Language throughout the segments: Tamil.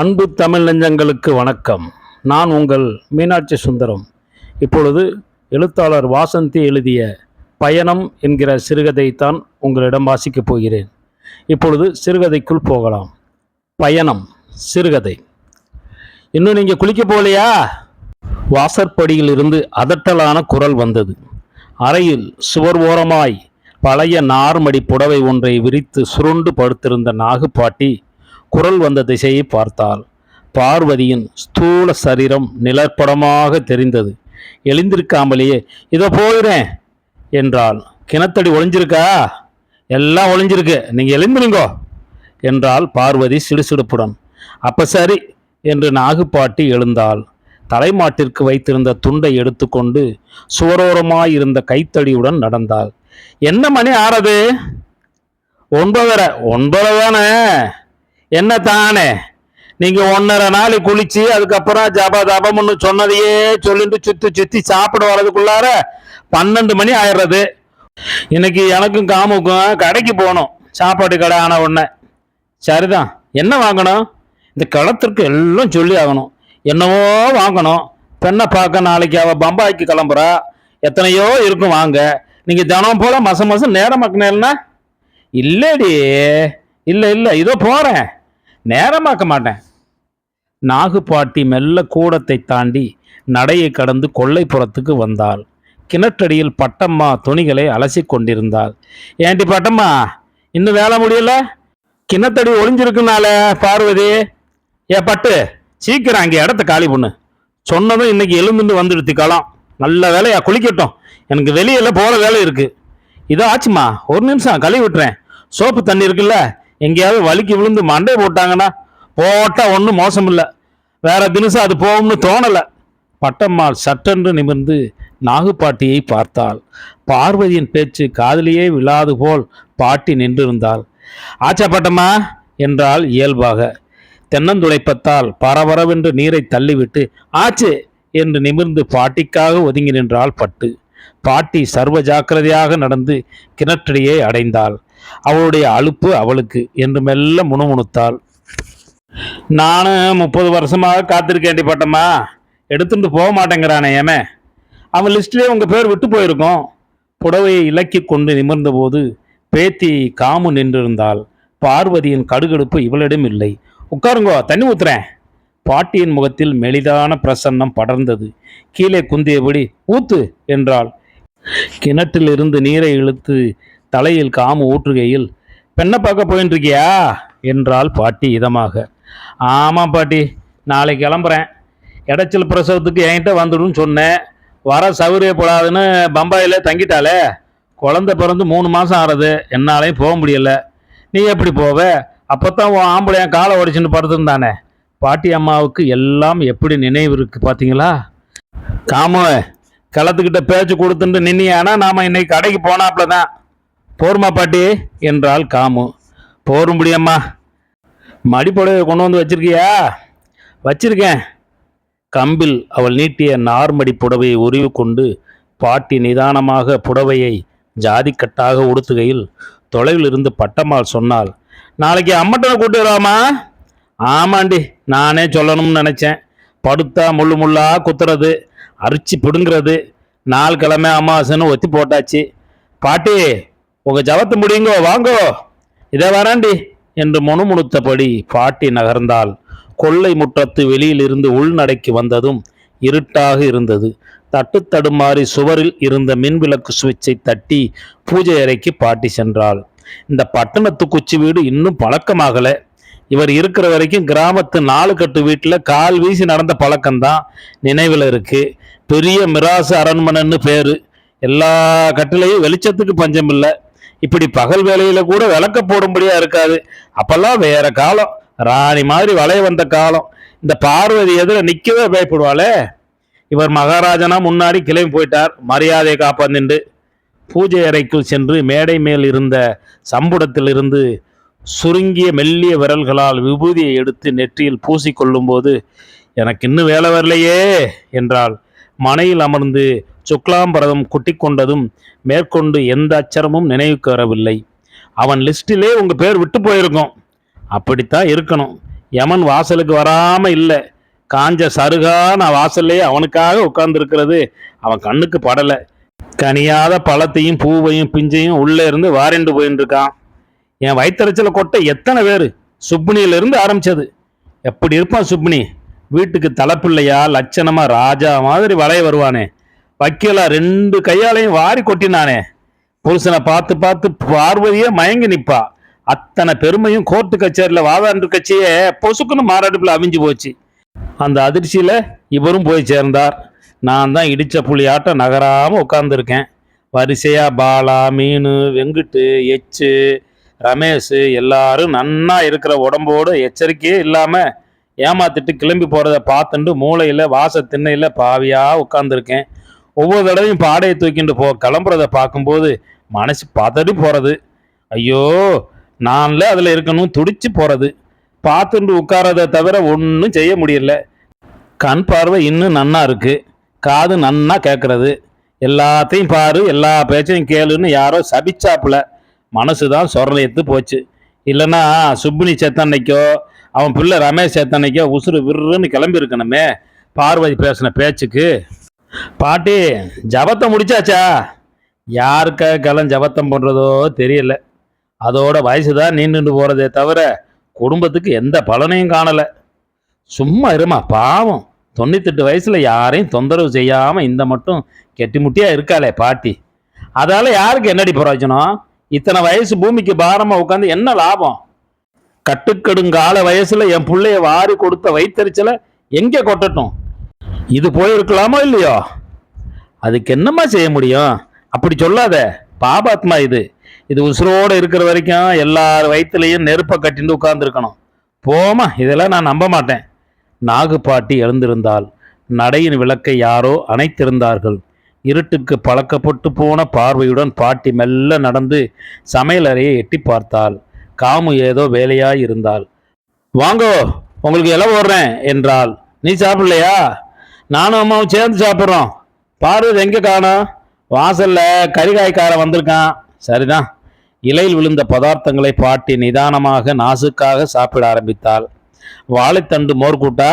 அன்பு தமிழ் நெஞ்சங்களுக்கு வணக்கம். நான் உங்கள் மீனாட்சி சுந்தரம். இப்பொழுது எழுத்தாளர் வாசந்தி எழுதிய பயணம் என்கிற சிறுகதைத்தான் உங்களிடம் வாசிக்கப் போகிறேன். இப்பொழுது சிறுகதைக்குள் போகலாம். பயணம் சிறுகதை. இன்னும் நீங்கள் குளிக்க போகலையா? வாசற்படியில் இருந்து அதட்டலான குரல் வந்தது. அறையில் சுவர் ஓரமாய் பழைய நார்மடி புடவை ஒன்றை விரித்து சுருண்டு படுத்திருந்த நாகுப்பாட்டி குரல் வந்த திசையை பார்த்தாள். பார்வதியின் ஸ்தூல சரீரம் நிழற்படமாக தெரிந்தது. எழுந்திருக்காமலேயே இதோ போயிறேன் என்றாள். கிணத்தடி ஒளிஞ்சிருக்கா? எல்லாம் ஒளிஞ்சிருக்கு. நீங்கள் எழுந்திருங்கோ என்றாள் பார்வதி சிடுசிடுப்புடன். அப்ப சரி என்று நாகுப்பாட்டி எழுந்தாள். தலைமாட்டிற்கு வைத்திருந்த துண்டை எடுத்துக்கொண்டு சுவரோரமாய் இருந்த கைத்தடியுடன் நடந்தாள். என்ன மணி ஆறது? ஒன்பதரை. ஒன்பது தானே? என்ன தானே? நீங்க ஒன்னரை நாள் குளிச்சு அதுக்கப்புறம் ஜப ஜபம்னு சொன்னதையே சொல்லிட்டு சுத்தி சுத்தி சாப்பிட வர்றதுக்குள்ளார பன்னெண்டு மணி ஆயிடுறது. இன்னைக்கு எனக்கும் காமுக்கும் கடைக்கு போகணும். சாப்பாடு கடை ஆன உடனே. சரிதான். என்ன வாங்கணும்? இந்த களத்திற்கு எல்லாம் சொல்லி ஆகணும். என்னவோ வாங்கணும். பெண்ணை பார்க்க நாளைக்கு அவள் பம்பாய்க்கு கிளம்புறா. எத்தனையோ இருக்கும் வாங்க. நீங்கள் தினம் போல மச மசம் நேரம் ஆக்கினேன்னா? இல்லடி. இல்லை இல்லை. இதோ போகிறேன் நேரமாக்க மாட்டேன். நாகுபாட்டி மெல்ல கூடத்தை தாண்டி நடையை கடந்து கொல்லைப்புறத்துக்கு வந்தாள். கிணற்றடியில் பட்டம்மா துணிகளை அலசி கொண்டிருந்தாள். ஏண்டி பட்டம்மா இன்னும் வேலை முடியல? கிணத்தடி ஒளிஞ்சிருக்குனால பார்வதி? ஏ பட்டு. சீக்கிரம் அங்கே இடத்த காலி பண்ணு. சொன்னதும் இன்னைக்கு எலும்புந்து வந்துடுத்து காலம் நல்ல வேலையா குளிக்கட்டும். எனக்கு வெளியில் போகிற வேலை இருக்குது இதோ ஆச்சுமா ஒரு நிமிஷம் கழுவி விட்டுறேன். சோப்பு தண்ணி இருக்குல்ல எங்கேயாவது வலிக்கு விழுந்து மண்டை போட்டாங்கன்னா போட்டால் ஒன்றும் மோசம் இல்லை வேற தினசம் அது போகும்னு தோணலை. பட்டம்மாள் சட்டென்று நிமிர்ந்து நாகுப்பாட்டியை பார்த்தாள். பார்வதியின் பேச்சு காதலியே விழாது போல் பாட்டி நின்றிருந்தாள். ஆச்சா பட்டம்மா என்றாள் இயல்பாக. தென்னந்துளைப்பத்தால் பரபரவென்று நீரை தள்ளிவிட்டு ஆச்சு! என்று நிமிர்ந்து பாட்டிக்காக ஒதுங்கி நின்றாள் பட்டு. பாட்டி சர்வ ஜாக்கிரதையாக நடந்து கிணற்றடியை அடைந்தாள். அவளுடைய அலுப்பு அவளுக்கு! என்று மெல்ல முணுமுணுத்தாள். நானும் முப்பது வருஷமாக காத்திருக்கேண்டி பட்டம்மா. எடுத்துட்டு போக மாட்டேங்கிறானே ஏமே அவன் லிஸ்ட்லேயே உங்கள் பேர் விட்டு போயிருக்கோம். புடவையை இலக்கி கொண்டு நிமிர்ந்தபோது பேத்தி காமு நின்றிருந்தாள். பார்வதியின் கடுகடுப்பு இவளிடம் இல்லை. உட்காருங்கோ தண்ணி ஊத்துறேன். பாட்டியின் முகத்தில் மெலிதான பிரசன்னம் படர்ந்தது. கீழே குந்தியபடி ஊத்து என்றாள். கிணற்றில் இருந்து நீரை இழுத்து தலையில் காமு ஊற்றுகையில் பெண்ணை பார்க்க போயின்ட்டுருக்கியா என்றாள் பாட்டி இதமாக. ஆமாம் பாட்டி நாளைக்கு கிளம்புறேன். இடைச்சல் பிரசவத்துக்கு என்கிட்ட வந்துடுன்னு சொன்னேன். வர சௌகரியப்படாதுன்னு பம்பாயில் தங்கிட்டாளே. குழந்தை பிறந்து மூணு மாதம் ஆறது. என்னாலையும் போக முடியல. நீ எப்படி போவ? அப்போத்தான் உன் ஆம்பளையன் காலை உடைச்சுன்னு படுத்துருந்தானே பாட்டி அம்மாவுக்கு எல்லாம் எப்படி நினைவு இருக்குது பார்த்தீங்களா காமு களத்துக்கிட்ட பேச்சு கொடுத்துட்டு நின்னியானா நாம் இன்னைக்கு கடைக்கு போனாப்புல தான். போருமா பாட்டி? என்றாள் காமு. போரும் முடியம்மா மடிப்புடவை கொண்டு வந்து வச்சிருக்கியா? வச்சிருக்கேன். கம்பில் அவள் நீட்டிய நார்மடி புடவையை உருவி கொண்டு பாட்டி நிதானமாக புடவையை ஜாதிக்கட்டாக உடுத்துகையில் தொலைவில் இருந்து பட்டம்மாள் சொன்னாள் நாளைக்கு அம்மட்டனை கூட்டு வருவாமா ஆமாண்டி நானே சொல்லணும்னு நினச்சேன். படுத்தா முள்ளு முள்ளா குத்துறது அரிச்சு பிடுங்கிறது நாள் கிழமை அமாவாசைன்னு ஒத்தி போட்டாச்சு. பாட்டி உங்கள் ஜபத்து முடியுங்கோ வாங்கோ. இதை வராண்டி என்று முணுமுணுத்தபடி பாட்டி நகர்ந்தால் கொள்ளை முற்றத்து வெளியில் இருந்து உள்நடைக்கு வந்ததும் இருட்டாக இருந்தது. தட்டு தடுமாறி சுவரில் இருந்த மின்விளக்கு சுவிட்சை தட்டி பூஜை அறைக்கு பாட்டி சென்றாள். இந்த பட்டணத்து குச்சி வீடு இன்னும் பழக்கமாகலை. இவர் இருக்கிற வரைக்கும் கிராமத்து நாலு கட்டு வீட்டில் கால் வீசி நடந்த பழக்கம்தான். நினைவில் இருக்கு. பெரிய மிராசு அரண்மனைன்னு பேர். எல்லா கட்டிலையும் வெளிச்சத்துக்கு பஞ்சம் இல்லை. இப்படி பகல் வேலையில் கூட விளக்க போடும்படியா இருக்காது. அப்பெல்லாம் வேற காலம். ராணி மாதிரி வளைய வந்த காலம். இந்த பார்வதி எதிர நிற்கவே பயப்படுவாளே. இவர் மகாராஜனா முன்னாடி கிளம்பி போயிட்டார். மரியாதையை காப்பாந்துண்டு பூஜை அறைக்குள் சென்று மேடை மேல் இருந்த சம்புடத்திலிருந்து சுருங்கிய மெல்லிய விரல்களால் விபூதியை எடுத்து நெற்றியில் பூசிக்கொள்ளும்போது எனக்கு இன்னும் வேலை வரலையே என்றாள். மனையில் அமர்ந்து சுக்லாம்பரதம் குட்டிக்கொண்டதும் மேற்கொண்டு எந்த அச்சரமும் நினைவுக்கு வரவில்லை. அவன் லிஸ்டிலே உங்கள் பேர் விட்டு போயிருக்கோம். அப்படித்தான் இருக்கணும். யமன் வாசலுக்கு வராமல் இல்லை. காஞ்ச சருகா நான் வாசல்லே அவனுக்காக உட்கார்ந்துருக்கிறது. அவன் கண்ணுக்கு படலை. கனியாத பழத்தையும் பூவையும் பிஞ்சையும் உள்ளே இருந்து வாரிண்டு போயின்னு இருக்கான் என் வயிற்றுச்சல கொட்டை எத்தனை பேர் சுப்னியில இருந்து ஆரம்பிச்சது. எப்படி இருப்பான் சுப்னி வீட்டுக்கு தலைப்பிள்ளையா லட்சணமா ராஜா மாதிரி வளைய வருவானே. வக்கீலா ரெண்டு கையாலையும் வாரி கொட்டினானே. புருஷனை பார்த்து பார்த்து பார்வதியே மயங்கி நிற்பா அத்தனை பெருமையும் கோர்ட்டு கச்சேரியில் வாதாண்டு கட்சியே பொசுக்குன்னு மாறாடுப்புல அவிஞ்சு போச்சு. அந்த அதிர்ச்சியில இவரும் போய் சேர்ந்தார். நான் தான் இடித்த புள்ளியாட்டம் நகராமல் உட்காந்துருக்கேன் வரிசையாக பாலா மீனு வெங்குட்டு எச்சு ரமேஷ் எல்லாரும் நன்னா இருக்கிற உடம்போடு எச்சரிக்கையே இல்லாமல் ஏமாத்திட்டு கிளம்பி போகிறத பார்த்துட்டு மூளையில் வாச திண்ணையில பாவியாக உட்காந்துருக்கேன் ஒவ்வொரு தடவையும் பாடையை தூக்கிட்டு போ கிளம்புறத பார்க்கும்போது மனசு பதடி போகிறது ஐயோ நான்ல அதில் இருக்கணும் துடிச்சு போகிறது பார்த்துட்டு உட்காரத தவிர ஒன்றும் செய்ய முடியல. கண் பார்வை இன்னும் நன்னா இருக்குது காது நன்னா கேட்குறது எல்லாத்தையும் பாரு எல்லா பேச்சையும் கேளுன்னு யாரோ சபிச்சாப்புல. மனசு தான் சொரலையத்து போச்சு. இல்லைன்னா சுப்பினி செத்தன்னைக்கோ அவன் பிள்ளை ரமேஷ் செத்தன்னைக்கோ உசுறு விருன்னு கிளம்பி இருக்கணுமே பார்வதி பேசின பேச்சுக்கு. பாட்டி ஜபத்தை முடிச்சாச்சா? யாருக்காகலாம் ஜபத்தம் பண்ணுறதோ தெரியல. அதோட வயசு தான் நீண்டுட்டு போகிறதே தவிர குடும்பத்துக்கு எந்த பலனையும் காணலை. சும்மா இருமா பாவம். தொண்ணூத்தெட்டு வயசில் யாரையும் தொந்தரவு செய்யாமல் இந்த மட்டும் கெட்டிமுட்டியாக இருக்காளே பாட்டி. அதால் யாருக்கு என்னடி பிரயோஜனம்? இத்தனை வயசு பூமிக்கு பாரமாக உட்காந்து என்ன லாபம்? கட்டுக்கடுங்கால வயசில் என் பிள்ளைய வாரி கொடுத்த வைத்தறிச்சலை எங்கே கொட்டட்டும்? இது போயிருக்கலாமோ இல்லையோ? அதுக்கு என்னம்மா செய்ய முடியும்? அப்படி சொல்லாத. பாபாத்மா இது. இது உசுரோடு இருக்கிற வரைக்கும் எல்லார் வயிற்றுலையும் நெருப்பை கட்டிட்டு உட்காந்துருக்கணும் போமா இதெல்லாம் நான் நம்ப மாட்டேன். நாகுபாட்டி எழுந்திருந்தாள். நடையின் விளக்கை யாரோ அணைத்திருந்தார்கள். இருட்டுக்கு பழக்கப்பட்டு போன பார்வையுடன் பாட்டி மெல்ல நடந்து சமையலறையை எட்டி பார்த்தாள். காமு ஏதோ வேலையாய் இருந்தாள். வாங்கோ உங்களுக்கு இலை போடுறேன் என்றாள். நீ சாப்பிடலையா? நானும் அம்மாவும் சேர்ந்து சாப்பிட்றோம். பார்வதி எங்கே காணும் வாசல்ல கறிகாய்க்கார வந்திருக்கான். சரிதான். இலையில் விழுந்த பதார்த்தங்களை பாட்டி நிதானமாக நாசுக்காக சாப்பிட ஆரம்பித்தாள். வாழைத்தண்டு மோர் கூட்டா?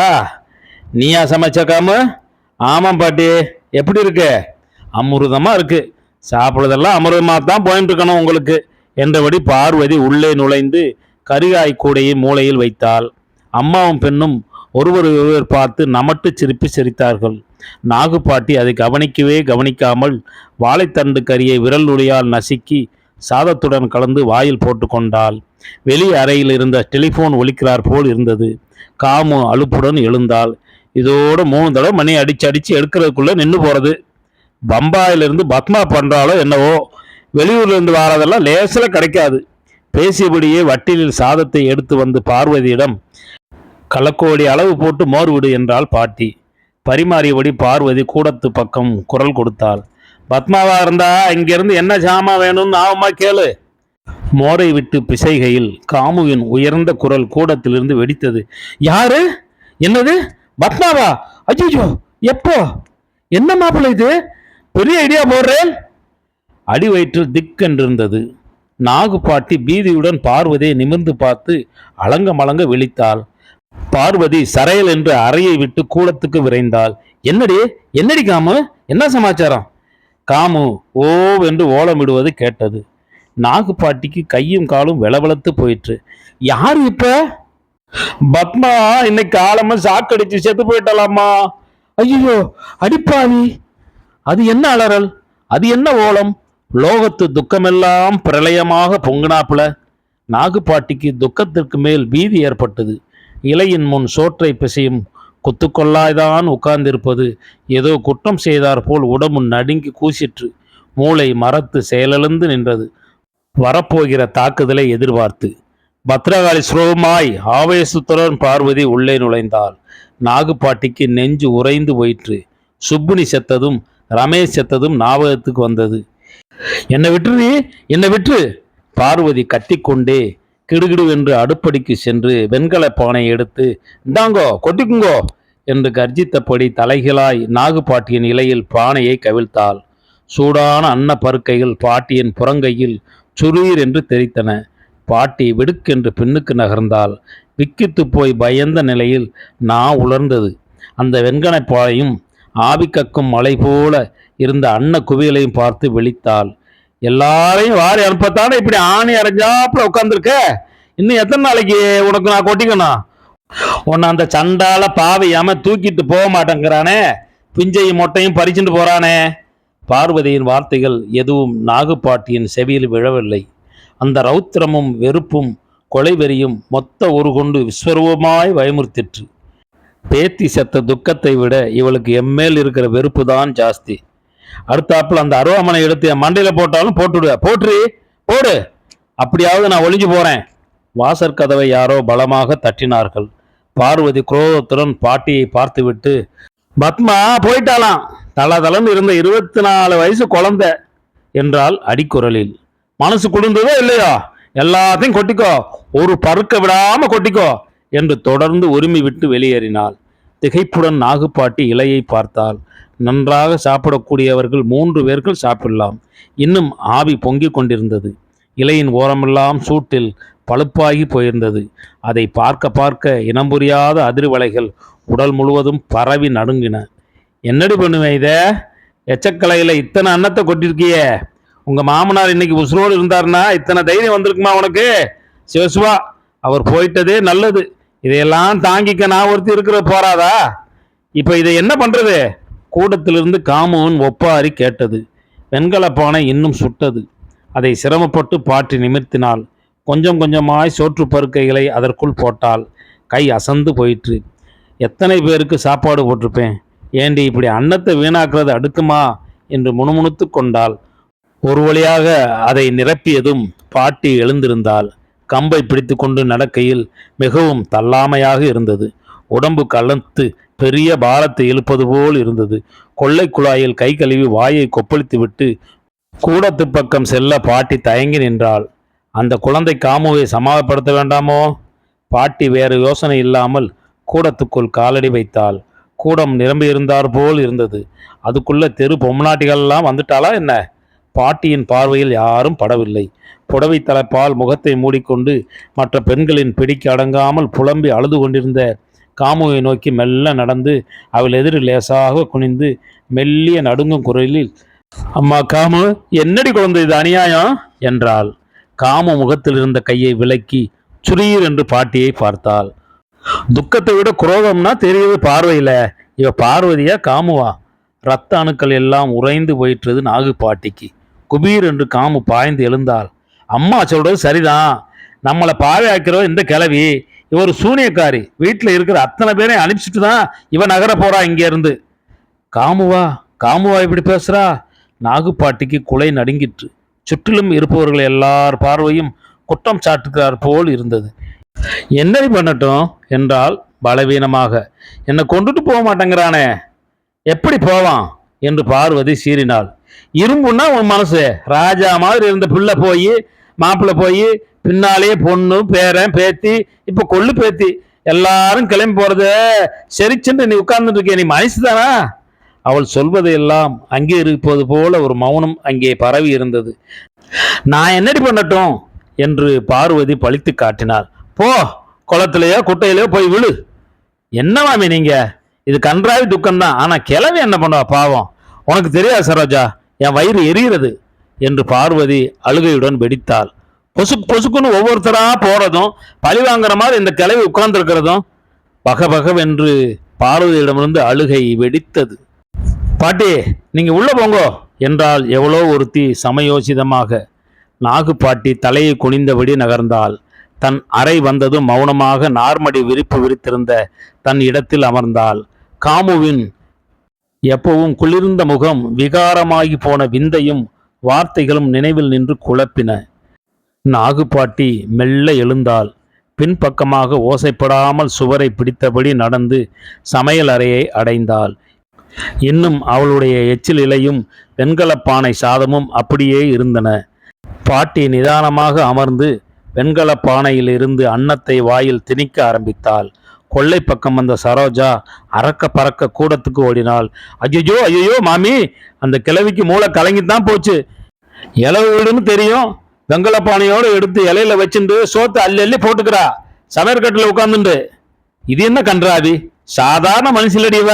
நீயா சமைச்ச காமு ஆமாம் பாட்டி. எப்படி இருக்கு? அமிர்தமாக இருக்கு. சாப்பிடுறதெல்லாம் அமிர்தமாக தான் போயிட்டு இருக்கணும் உங்களுக்கு என்றபடி பார்வதி உள்ளே நுழைந்து கரிகாய் கூடையை மூலையில் வைத்தாள். அம்மாவும் பெண்ணும் ஒருவர் ஒருவர் பார்த்து நமட்டு சிரிப்பு சிரித்தார்கள். நாகுப்பாட்டி அதை கவனிக்கவே கவனிக்காமல் வாழைத்தண்டு கரியை விரல் நுழையால் நசுக்கி சாதத்துடன் கலந்து வாயில் போட்டுக்கொண்டாள். வெளி அறையில் இருந்த டெலிஃபோன் ஒலிக்கிறார் போல் இருந்தது. காமு அலுப்புடன் எழுந்தாள். இதோட மூணு தடவை மணி அடிச்சு அடிச்சு எடுக்கிறதுக்குள்ளே நின்று போகிறது பம்பாயிலிருந்து பத்மா பண்ணுறாலோ என்னவோ வெளியூர்லேருந்து வாரதெல்லாம் லேசில் கிடைக்காது. பேசியபடியே வட்டிலில் சாதத்தை எடுத்து வந்து பார்வதியிடம் கலக்கோடி அளவு போட்டு மோர் விடு என்றாள் பாட்டி. பரிமாறியபடி பார்வதி கூடத்து பக்கம் குரல் கொடுத்தாள். பத்மாவா இருந்தா இங்கிருந்து என்ன ஜாமா வேணும்னு ஆவமா கேளு. மோரை விட்டு பிசைகையில் காமுவின் உயர்ந்த குரல் கூடத்திலிருந்து வெடித்தது. யாரு? என்னது? பத்மாவா? அஜிஜோ எப்போ? என்ன மாப்பிள்ளை இது? பெரிய ஐடியா போடுறேன். அடி வயிற்றில் திக்கென்றிருந்தது. நாகுபாட்டி பீதியுடன் பார்வதியை நிமிர்ந்து பார்த்து அலங்க மலங்க விழித்தாள். பார்வதி சரையல் என்று அறையை விட்டு கூடத்துக்கு விரைந்தாள். என்னடி? என்னடி காமு? என்ன சமாச்சாரம்? காமு ஓ என்று ஓலமிடுவது கேட்டது. நாகுப்பாட்டிக்கு கையும் காலும் வெளவெளத்து போயிற்று. யார் இப்ப? பத்மா இன்னைக்கு காலமா சாக்கடிச்சு செத்து போயிட்டலாமா ஐயோ அடிப்பாவி. அது என்ன அலறல்? அது என்ன ஓலம்? லோகத்து துக்கமெல்லாம் பிரளயமாக பொங்குனாப்புல. நாகுபாட்டிக்கு துக்கத்திற்கு மேல் பீதி ஏற்பட்டது. இலையின் முன் சோற்றை பிசையும் குத்துக்கொள்ளாய்தான் உட்கார்ந்திருப்பது. ஏதோ குற்றம் செய்தார் போல் உடம்பு நடுங்கி கூசிற்று. மூளை மரத்து செயலிழந்து நின்றது. வரப்போகிற தாக்குதலை எதிர்பார்த்து. பத்ரகாளி ஸ்ரோமாய் ஆவேசத்துடன் பார்வதி உள்ளே நுழைந்தாள். நாகுபாட்டிக்கு நெஞ்சு உறைந்து போயிற்று. சுப்புனி செத்ததும் ரமேஷ் செத்ததும் ஞாபகத்துக்கு வந்தது. என்னை விட்டுரு என்னை விட்டு பார்வதி கத்திக்கொண்டே கிடுகிடுவென்று அடுப்படிக்கு சென்று வெண்கல பானை எடுத்து இந்தாங்கோ கொட்டிக்குங்கோ என்று கர்ஜித்தபடி தலைகளாய் நாகுபாட்டியின் இலையில் பானையை கவிழ்த்தாள். சூடான அன்ன பருக்கைகள் பாட்டியின் புறங்கையில் சுரீர் என்று தெரித்தன. பாட்டி விடுக்கென்று பின்னுக்கு நகர்ந்தாள். விக்கித்து போய் பயந்த நிலையில் நா உலர்ந்தது. அந்த வெண்கனப்பாளையும் ஆவி கக்கும் மலை போல இருந்த அன்ன குவியலையும் பார்த்து விழித்தாள். எல்லாரையும் வாரி அனுப்பத்தானே இப்படி ஆணி அரைஞ்சாப்புல உட்காந்துருக்க இன்னும் எத்தனை நாளைக்கு உனக்கு நான் கொட்டிக்கணும்? உன்னை அந்த சண்டால பாவையாம தூக்கிட்டு போக மாட்டேங்கிறானே. பிஞ்சையும் மொட்டையும் பறிச்சுட்டு போறானே. பார்வதியின் வார்த்தைகள் எதுவும் நாகுப்பாட்டியின் செவியில் விழவில்லை. அந்த ரௌத்திரமும் வெறுப்பும் கொலைவெறியும் மொத்த ஒரு கொண்டு விஸ்வரூபமாய் பயமுறுத்திற்று பேத்தி செத்த துக்கத்தை விட இவளுக்கு எம்மேல் இருக்கிற வெறுப்பு தான் ஜாஸ்தி. அடுத்தாப்புல அந்த அருவாமனை எடுத்து என் மண்டையில் போட்டாலும் போட்டுடுவ. போட்டுரு போடு. அப்படியாவது நான் ஒளிஞ்சு போகிறேன் வாசற் கதவை யாரோ பலமாக தட்டினார்கள். பார்வதி குரோதத்துடன் பாட்டியை பார்த்துவிட்டு பத்மா போயிட்டாலாம் தளதளன்னு இருந்த இருபத்தி நாலு வயசு குழந்தை என்றால் அடிக்குரலில். மனசு குளிர்ந்ததோ இல்லையோ? எல்லாத்தையும் கொட்டிக்கோ. ஒரு பருக்க விடாம கொட்டிக்கோ என்று தொடர்ந்து உரிமை விட்டு வெளியேறினாள். திகைப்புடன் நாகுப்பாட்டி இலையை பார்த்தாள். நன்றாக சாப்பிடக்கூடியவர்கள் மூன்று பேர்கள் சாப்பிடலாம். இன்னும் ஆவி பொங்கிக் கொண்டிருந்தது. இலையின் ஓரமெல்லாம் சூட்டில் பழுப்பாகி போயிருந்தது. அதை பார்க்க பார்க்க இனம் புரியாத அதிர்வலைகள் உடல் முழுவதும் பரவி நடுங்கின. என்னடி பண்ணுவேன் இதை? எச்சக்கலையில் இத்தனை அன்னத்தை கொட்டிருக்கியே? உங்கள் மாமனார் இன்னைக்கு உசுரோடு இருந்தாருன்னா இத்தனை தைரியம் வந்திருக்குமா உனக்கு? சிவசிவா அவர் போயிட்டதே நல்லது. இதையெல்லாம் தாங்கிக்க நான் ஒருத்தி இருக்கிற போறாதா? இப்போ இதை என்ன பண்ணுறது கூடத்திலிருந்து காமுவன் ஒப்பாரி கேட்டது. வெண்கலப்பானை இன்னும் சுட்டது. அதை சிரமப்பட்டு பாட்டி நிமிர்த்தினாள். கொஞ்சம் கொஞ்சமாய் சோற்று பருக்கைகளை அதற்குள் போட்டால் கை அசந்து போயிற்று. எத்தனை பேருக்கு சாப்பாடு போட்டிருப்பேன்? ஏண்டி இப்படி அன்னத்தை வீணாக்குறது அடுக்குமா? என்று முணுமுணுத்து கொண்டாள். ஒரு வழியாக அதை நிரப்பியதும் பாட்டி எழுந்திருந்தாள். கம்பை பிடித்துக்கொண்டு நடக்கையில் மிகவும் தள்ளாமையாக இருந்தது. உடம்பு கலந்து பெரிய பாரத்தை இழுப்பது போல் இருந்தது. கொள்ளை குழாயில் கை கழுவி வாயை கொப்பளித்து விட்டு கூடத்து பக்கம் செல்ல பாட்டி தயங்கி நின்றாள். அந்த குழந்தை காமுவை சமாதப்படுத்த வேண்டாமோ? பாட்டி வேறு யோசனை இல்லாமல் கூடத்துக்குள் காலடி வைத்தாள். கூடம் நிரம்பியிருந்தார் போல் இருந்தது. அதுக்குள்ள தெரு பொம்நாட்டிகள்லாம் வந்துட்டாளா என்ன? பாட்டியின் பார்வையில் யாரும் படவில்லை. புடவை தலைப்பால் முகத்தை மூடிக்கொண்டு மற்ற பெண்களின் பிடிக்கு அடங்காமல் புலம்பி அழுது கொண்டிருந்த காமுவை நோக்கி மெல்ல நடந்து அவள் எதிரில் லேசாக குனிந்து மெல்லிய நடுங்கும் குரலில் அம்மா காமு என்னடி குழந்தை இது அநியாயம்? என்றாள். காமு முகத்தில் இருந்த கையை விலக்கி சுரீர் என்று பாட்டியை பார்த்தாள். துக்கத்தை விட குரோகம்னா தெரியுது பார்வையில. இவ பார்வதியா காமுவா? ரத்த அணுக்கள் எல்லாம் உறைந்து போயிற்றது நாகு பாட்டிக்கு. குபீர் என்று காமு பாய்ந்து எழுந்தாள். அம்மா சொல்றது சரிதான். நம்மளை பாவையாக்கிறோம் இந்த கிளவி இவ ஒரு சூனியக்காரி. வீட்டில் இருக்கிற அத்தனை பேரையும் அனுப்பிச்சிட்டு தான் இவன் நகர போறா இங்கேருந்து காமுவா காமுவா இப்படி பேசுறா? நாகுப்பாட்டிக்கு குலை நடுங்கிற்று. சுற்றிலும் இருப்பவர்கள் எல்லார் பார்வையும் குற்றம் சாட்டுகிறார் போல் இருந்தது. என்னடி பண்ணட்டும்? என்றால் பலவீனமாக. என்னை கொண்டுட்டு போக மாட்டேங்கிறானே. எப்படி போவான்? என்று பார்வதி சீறினாள். இரும்புன்னா உன் மனசு. ராஜா மாதிரி இருந்த பிள்ளை போய் மாப்பிள்ளை போய் பின்னாலேயே பொண்ணு பேரன் பேத்தி இப்போ கொள்ளு பேத்தி. எல்லாரும் கிளம்பி போகிறது செரிச்சென்று நீ உட்கார்ந்துட்டு இருக்கிய? நீ மனுஷதானா அவள் சொல்வதையெல்லாம் அங்கே இருப்பது போல ஒரு மௌனம் அங்கே பரவி இருந்தது. நான் என்னடி பண்ணட்டும்? என்று பார்வதி பழித்து காட்டினார் போ குளத்திலேயோ குட்டையிலையோ போய் விழு. என்ன மாமி நீங்க? இது கன்றாவி துக்கம்தான். ஆனால் கிளவி என்ன பண்ணுவா? பாவம். உனக்கு தெரியாது சரோஜா. என் வயிறு எரிகிறது என்று பார்வதி அழுகையுடன் வெடித்தாள். பொசுக்கு பொசுக்குன்னு ஒவ்வொருத்தரா போறதும் பழி வாங்குற மாதிரி இந்த கிளவி உட்கார்ந்துருக்கிறதும் பக பகவென்று பார்வதியிடமிருந்து அழுகை வெடித்தது. பாட்டி நீங்க உள்ள போங்கோ என்றால் எவ்வளோ ஒருத்தி சமயோசிதமாக. நாகு பாட்டி தலையை குனிந்தபடி நகர்ந்தாள். தன் அறை வந்ததும் மௌனமாக நார்மடி விரிப்பு விரித்திருந்த தன் இடத்தில் அமர்ந்தாள். காமுவின் எப்பவும் குளிர்ந்த முகம் விகாரமாகி போன விந்தையும் வார்த்தைகளும் நினைவில் நின்று குழப்பின. நாகுபாட்டி மெல்ல எழுந்தாள். பின்பக்கமாக ஓசைப்படாமல் சுவரை பிடித்தபடி நடந்து சமையல் அறையை அடைந்தாள். இன்னும் அவளுடைய எச்சில் இலையும் வெண்கலப்பானை சாதமும் அப்படியே இருந்தன. பாட்டி நிதானமாக அமர்ந்து வெண்கலப்பானையிலிருந்து அன்னத்தை வாயில் திணிக்க ஆரம்பித்தாள். கொல்லை பக்கம் வந்த சரோஜா அறக்க பறக்க கூடத்துக்கு ஓடினாள். ஐயோ ஐயோ மாமி அந்த கிழவிக்கு மூளை கலங்கித்தான் போச்சு. இலவு வீடுன்னு தெரியும். வெங்கல பானையோடு எடுத்து இலையில வச்சுட்டு சோத்தை அள்ளி அள்ளி போட்டுக்கிறா. சமையற்கட்டில் உட்காந்துண்டு இது என்ன கன்றாவி சாதாரண மனுஷிலடிவ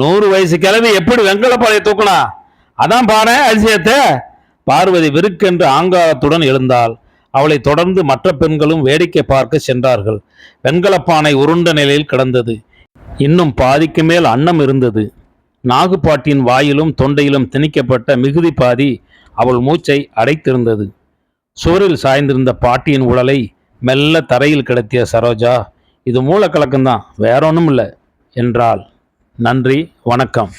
நூறு வயசு கிழவி எப்படி வெங்கல பானையை தூக்குனா? அதான் பாரு அதிசயத்தை பார்வதி விருக்கென்று ஆங்காரத்துடன் எழுந்தாள். அவளை தொடர்ந்து மற்ற பெண்களும் வேடிக்கை பார்க்க சென்றார்கள். வெண்கலப்பானை உருண்ட நிலையில் கிடந்தது. இன்னும் பாதிக்கு மேல் அன்னம் இருந்தது. நாகுப்பாட்டின் வாயிலும் தொண்டையிலும் திணிக்கப்பட்ட மிகுதி பாதி அவள் மூச்சை அடைத்திருந்தது. சுவரில் சாய்ந்திருந்த பாட்டியின் உடலை மெல்ல தரையில் கிடத்திய சரோஜா இது மூலக்கலக்கம்தான் வேற ஒன்றும் இல்லை என்றாள். நன்றி வணக்கம்.